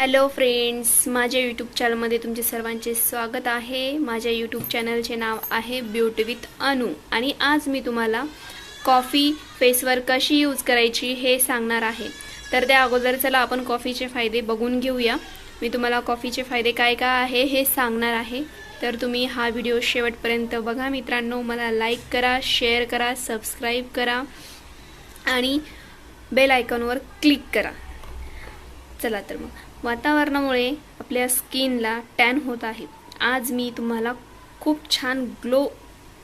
Hello friends माझ्या YouTube चॅनलमध्ये तुमचे सर्वांचे स्वागत आहे. माझ्या यूट्यूब चॅनलचे नाव आहे ब्युटी विथ अनु आणि आज मी तुम्हाला कॉफी फेसवर कशी यूज करायची हे सांगणार आहे. तर त्या अगोदर चला आपण कॉफीचे फायदे बघून घेऊया. मी तुम्हाला कॉफीचे फायदे काय काय आहे हे सांगणार आहे. तर तुम्ही हा व्हिडिओ शेवटपर्यंत बघा मित्रांनो. मला लाईक करा शेअर करा सबस्क्राईब करा आणि बेल आयकॉनवर क्लिक करा. चला तर मग. वातावरणामुळे आपल्या स्किनला टॅन होत आहे. आज मी तुम्हाला खूप छान ग्लो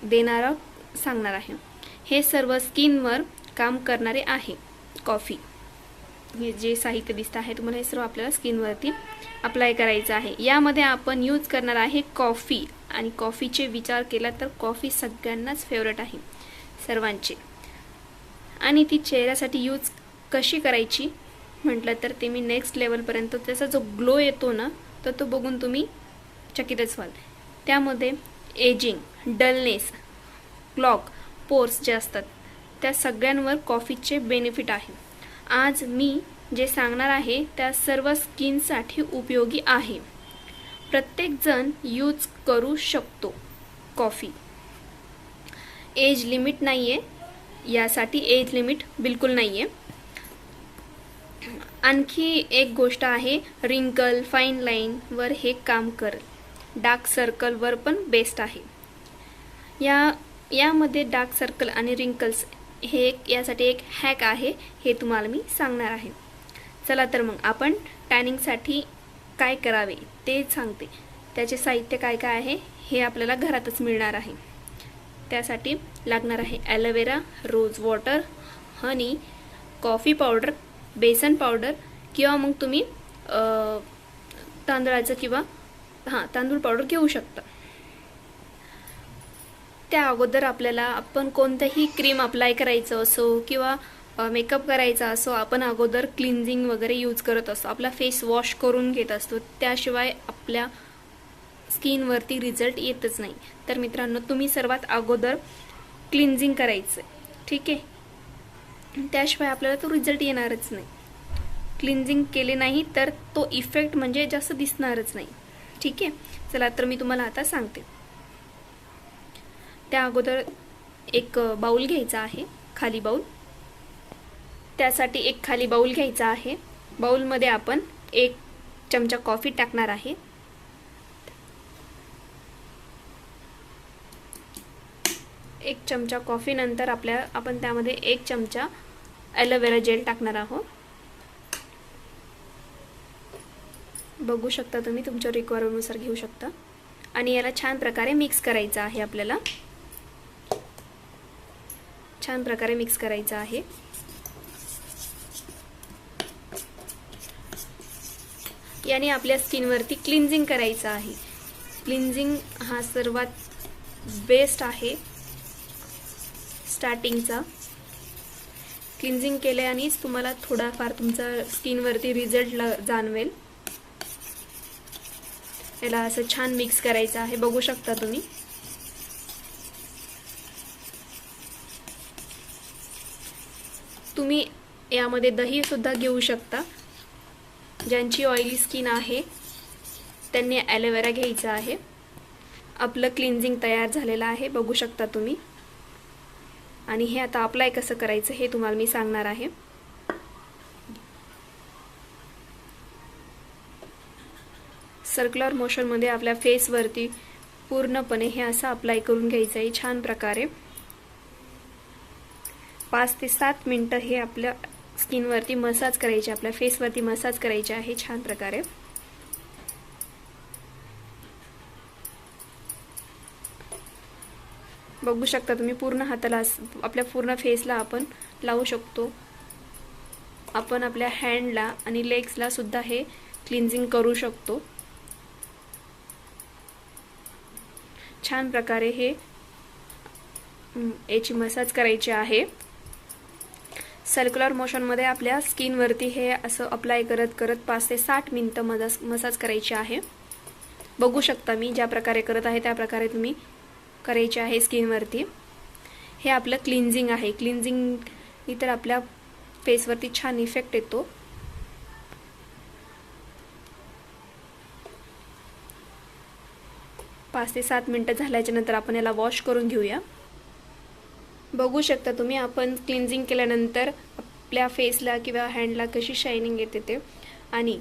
देणारं सांगणार आहे. हे सर्व स्किनवर काम करणारे आहे. कॉफी. हे जे साहित्य दिसतं आहे तुम्हाला हे सर्व आपल्याला स्किनवरती अप्लाय करायचं आहे. यामध्ये आपण यूज करणार आहे कॉफी. आणि कॉफीचे विचार केला तर कॉफी सगळ्यांनाच फेवरेट आहे. सर्वांचे. आणि ती चेहऱ्यासाठी यूज कशी करायची? म्हटलं तर ते मी नेक्स्ट लेवलपर्यंत त्याचा जो ग्लो येतो ना तर तो बघून तुम्ही चकितच व्हाल. त्यामध्ये एजिंग डलनेस क्लॉक पोर्स जे असतात त्या सगळ्यांवर कॉफीचे बेनिफिट आहे. आज मी जे सांगणार आहे त्या सर्व स्किनसाठी उपयोगी आहे. प्रत्येकजण यूज करू शकतो कॉफी एज लिमिट नाही आहे यासाठी एज लिमिट बिलकुल नाही आहे आणखी एक गोष्ट आहे रिंकल फाईन लाईनवर हे काम कर. डार्क सर्कलवर पण बेस्ट आहे. या यामध्ये डार्क सर्कल आणि रिंकल्स हे एक यासाठी एक हॅक आहे हे तुम्हाला मी सांगणार आहे. चला तर मग आपण टॅनिंगसाठी काय करावे ते सांगते. त्याचे साहित्य काय काय आहे हे आपल्याला घरातच मिळणार आहे. त्यासाठी लागणार आहे aloe vera rose water honey coffee powder besan powder किंवा मग तुम्ही तांदळाचं किंवा हां तांदूळ पावडर घेऊ शकता. त्या अगोदर आपल्याला आपण कोणतंही क्रीम अप्लाय करायचं असो किंवा मेकअप करायचा असो आपण अगोदर क्लिन्झिंग वगैरे यूज करत असतो. आपला फेस वॉश करून घेत असतो. त्याशिवाय आपल्या स्किनवरती रिझल्ट येतच नाही. तर मित्रांनो तुम्ही सर्वात अगोदर क्लिन्झिंग करायचं ठीक आहे? त्याशिवाय आपल्याला तो रिझल्ट येणारच नाही. क्लिन्झिंग केले नाही तर तो इफेक्ट म्हणजे जास्त दिसणारच नाही. ठीक आहे? चला तर मी तुम्हाला आता सांगते. त्या अगोदर एक बाऊल घ्यायचा आहे खाली बाऊल. त्यासाठी एक खाली बाऊल घ्यायचा आहे. बाऊलमध्ये आपण एक चमचा कॉफी टाकणार आहे. एक चमचा कॉफीनंतर आपल्या आपण त्यामध्ये एक चमचा ॲलोवेरा जेल टाकणार आहोत. बघू शकता तुम्ही तुमच्या रिक्वायरनुसार घेऊ शकता. आणि याला छान प्रकारे मिक्स करायचं आहे आपल्याला. छान प्रकारे मिक्स करायचं आहे. याने आपल्या स्किनवरती क्लिन्झिंग करायचं आहे. क्लिन्झिंग हा सर्वात बेस्ट आहे. स्टार्टिंगचा क्लिन्झिंग केल्यानेच तुम्हाला थोडाफार तुमचा स्किनवरती रिझल्ट जाणवेल. याला असं छान मिक्स करायचं आहे. बघू शकता तुम्ही. तुम्ही यामध्ये दही सुद्धा घेऊ शकता. ज्यांची ऑइली स्किन आहे त्यांनी ॲलोवेरा घ्यायचं आहे. आपलं क्लिन्झिंग तयार झालेलं आहे. बघू शकता तुम्ही. आणि हे आता अप्लाय कसं करायचं हे तुम्हाला मी सांगणार आहे. सर्क्युलर मोशनमध्ये आपल्या फेसवरती पूर्णपणे हे असं अप्लाय करून घ्यायचं आहे छान प्रकारे. पाच ते सात मिनटं हे आपल्या स्किनवरती मसाज करायचे आपल्या फेसवरती मसाज करायचे आहे छान प्रकारे. बघू शकता तुम्ही पूर्ण हाताला आपल्या पूर्ण फेसला आपण लावू शकतो. आपण आपल्या हँडला आणि लेग्सला सुद्धा हे क्लिन्झिंग करू शकतो. छान प्रकारे हे याची मसाज करायची आहे. सर्क्युलर मोशनमध्ये आपल्या स्किनवरती हे असं अप्लाय करत करत पाच ते साठ मिनटं मसाज मसाज करायची आहे. बघू शकता मी ज्या प्रकारे करत आहे त्या प्रकारे तुम्ही करायची आहे स्किनवरती. हे आपलं क्लिन्झिंग आहे. क्लिन्झिंग इतर आपल्या फेसवरती छान इफेक्ट येतो. पाच ते सात मिनटं झाल्याच्यानंतर आपण याला वॉश करून घेऊया. बघू शकता तुम्ही आपण क्लिन्झिंग केल्यानंतर आपल्या फेसला किंवा हँडला कशी शायनिंग येते ते. आणि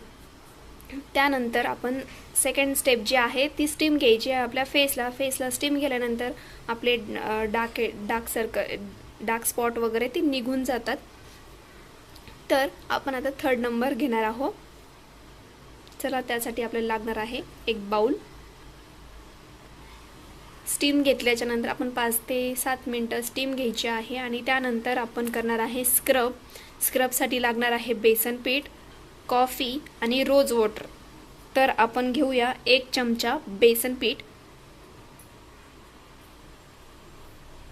त्यानंतर आपण सेकंड स्टेप जी आहे ती स्टीम घ्यायची आहे आपल्या फेसला फेसला स्टीम घेल्यानंतर आपले dark dark circle dark spot वगैरे ते निघून जातात. तर आपण आता थर्ड नंबर घेणार आहोत. चला त्यासाठी आपल्याला लागणार आहे एक बाऊल स्टीम घेतल्याच्या नंतर आपण पाच ते सात मिनटं स्टीम घ्यायची आहे आणि त्यानंतर आपण करणार आहे स्क्रब स्क्रबसाठी लागणार आहे बेसन पीठ. कॉफी आणि रोज वॉटर. तर आपण घेऊया एक चमचा बेसन पीठ.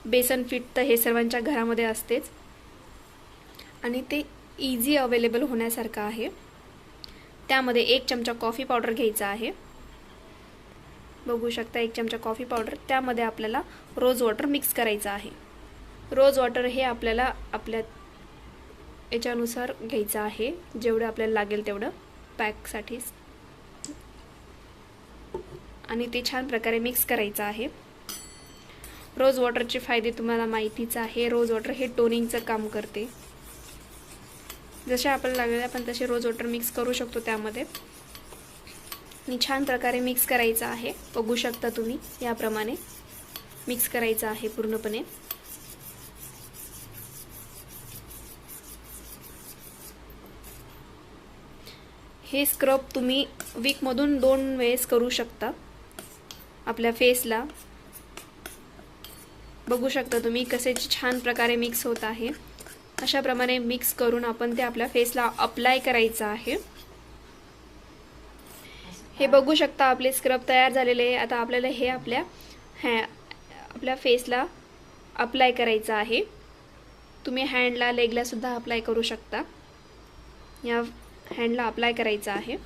बेसन पीठ तर हे सर्वांच्या घरामध्ये असतेच. आणि ते इझी अवेलेबल होण्यासारखं आहे. त्यामध्ये एक चमचा कॉफी पावडर घ्यायचा आहे. बघू शकता एक चमचा कॉफी पावडर त्यामध्ये आपल्याला रोज वॉटर मिक्स करायचं आहे. रोज वॉटर हे आपल्याला आपल्या याच्यानुसार घ्यायचं आहे. जेवढं आपल्याला लागेल तेवढं पॅकसाठी. आणि ते छान प्रकारे मिक्स करायचं आहे. रोज वॉटरचे फायदे तुम्हाला माहितीच आहे. रोज वॉटर हे टोनिंगचं काम करते. जसे आपल्याला लागले आपण तसे रोज वॉटर मिक्स करू शकतो त्यामध्ये. आणि छान प्रकारे मिक्स करायचं आहे. बघू शकता तुम्ही याप्रमाणे. मिक्स करायचं आहे पूर्णपणे. हे स्क्रब तुम्ही वीकमधून दोन वेळेस करू शकता. आपल्या फेसला बघू शकता तुम्ही कसे छान प्रकारे मिक्स होत आहे. अशाप्रमाणे मिक्स करून आपण ते आपल्या फेसला अप्लाय करायचं आहे. हे बघू शकता आपले स्क्रब तयार झालेले आहे. आता आपल्याला हे आपल्या हॅ आपल्या फेसला अप्लाय करायचं आहे. तुम्ही हँडला लेगलासुद्धा अप्लाय करू शकता. या हँडला अप्लाय करायचं आहे.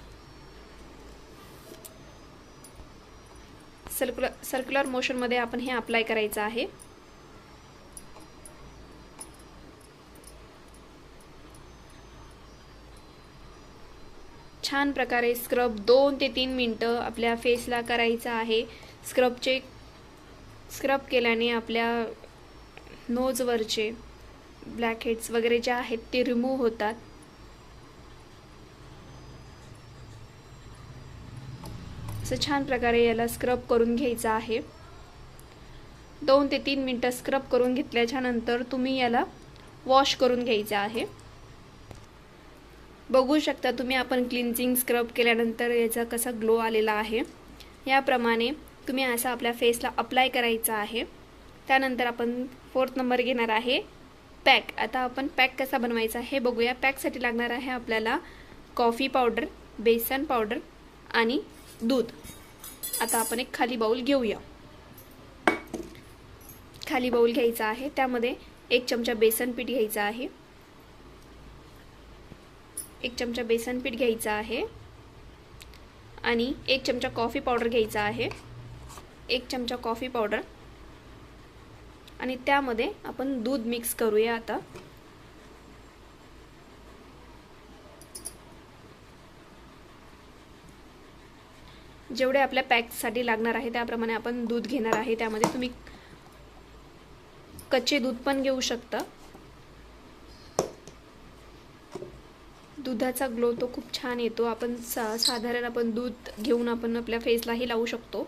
सर्क्युलर सर्क्युलर मोशनमध्ये आपण हे अप्लाय करायचं आहे. छान प्रकारे स्क्रब दोन ते तीन मिनटं आपल्या फेसला करायचं आहे. स्क्रबचे स्क्रब केल्याने आपल्या नोजवरचे ब्लॅकहेड्स वगैरे जे आहेत ते रिमूव्ह होतात. असं छान प्रकारे याला स्क्रब करून घ्यायचं आहे. दोन ते तीन मिनटं स्क्रब करून घेतल्याच्या नंतर तुम्ही याला वॉश करून घ्यायचं आहे. बघू शकता तुम्ही आपण क्लिन्झिंग स्क्रब केल्यानंतर याचा कसा ग्लो आलेला आहे. याप्रमाणे तुम्ही असा आपल्या फेसला अप्लाय करायचा आहे. त्यानंतर आपण फोर्थ नंबर घेणार आहे पॅक आता आपण पॅक कसा बनवायचा हे बघूया. पॅकसाठी लागणार आहे आपल्याला कॉफी पावडर बेसन पावडर आणि दूध. आता आपण एक खाली बाऊल घेऊया. खाली बाऊल घ्यायचा आहे. त्यामध्ये एक चमचा बेसन पीठ घ्यायचा आहे. एक चमचा बेसन पीठ घ्यायचा आहे. आणि एक चमचा कॉफी पावडर घ्यायचा आहे. एक चमचा कॉफी पावडर. आणि त्यामध्ये आपण दूध मिक्स करूया आता. जेवढे आपल्या पॅकसाठी लागणार आहे त्याप्रमाणे आपण दूध घेणार आहे. त्यामध्ये तुम्ही कच्चे दूध पण घेऊ शकता. दुधाचा ग्लो तो खूप छान येतो. आपण सा साधारण आपण दूध घेऊन आपण आपल्या फेसलाही लावू शकतो.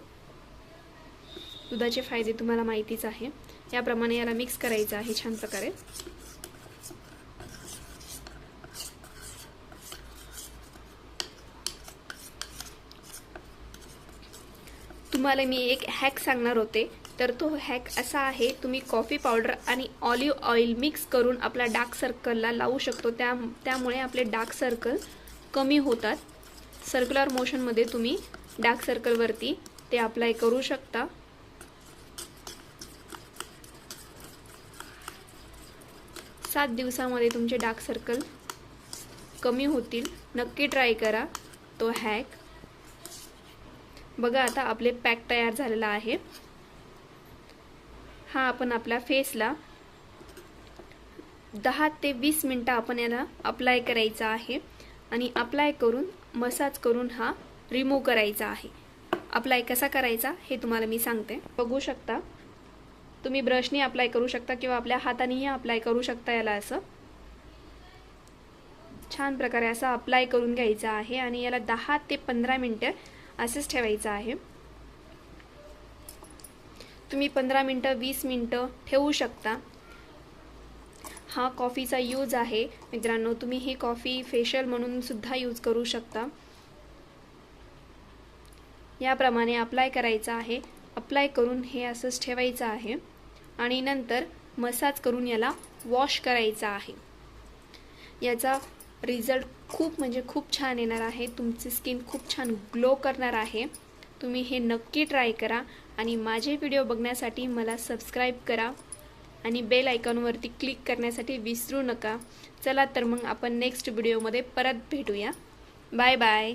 दुधाचे फायदे तुम्हाला माहितीच आहे. याप्रमाणे याला मिक्स करायचं आहे छान प्रकारे. तुम्हाला मी एक हॅक सांगणार होते. तर तो हॅक असा आहे तुम्ही कॉफी पावडर आणि ऑलिव्ह ऑइल मिक्स करून आपला डार्क सर्कलला लावू शकतो. त्या त्यामुळे आपले डार्क सर्कल कमी होतात. सर्क्युलर मोशनमध्ये तुम्ही डार्क सर्कलवरती ते अप्लाय करू शकता. सात दिवसामध्ये तुमचे डार्क सर्कल कमी होतील. नक्की ट्राय करा तो हॅक बघा आता आपले पॅक तयार झालेला आहे. हा आपण आपल्या फेसला दहा ते वीस मिनटं आपण याला अप्लाय करायचा आहे. आणि अप्लाय करून मसाज करून हा रिमूव्ह करायचा आहे. अप्लाय कसा करायचा हे तुम्हाला मी सांगते. बघू शकता. तुम्ही ब्रशनी अप्लाय करू शकता किंवा आपल्या हातानेही अप्लाय करू शकता याला असं. छान प्रकारे असं अप्लाय करून घ्यायचं आहे. आणि याला दहा ते पंधरा मिनटं असंच ठेवायचं आहे. तुम्ही पंधरा मिनटं वीस मिनटं ठेवू शकता. हा कॉफीचा यूज आहे. मित्रांनो तुम्ही ही कॉफी फेशियल म्हणून सुद्धा यूज करू शकता. याप्रमाणे अप्लाय करायचं आहे. अप्लाय करून हे असंच ठेवायचं आहे. आणि नंतर मसाज करून याला वॉश करायचा आहे. याचा रिझल्ट खूप म्हणजे खूप छान येणार आहे. तुमची स्किन खूप छान ग्लो करणार आहे. तुम्ही हे नक्की ट्राय करा आणि माझे व्हिडिओ बघण्यासाठी मला सबस्क्राईब करा आणि बेल आयकॉनवरती क्लिक करण्यासाठी विसरू नका. चला तर मग आपण नेक्स्ट व्हिडिओमध्ये परत भेटूया. Bye bye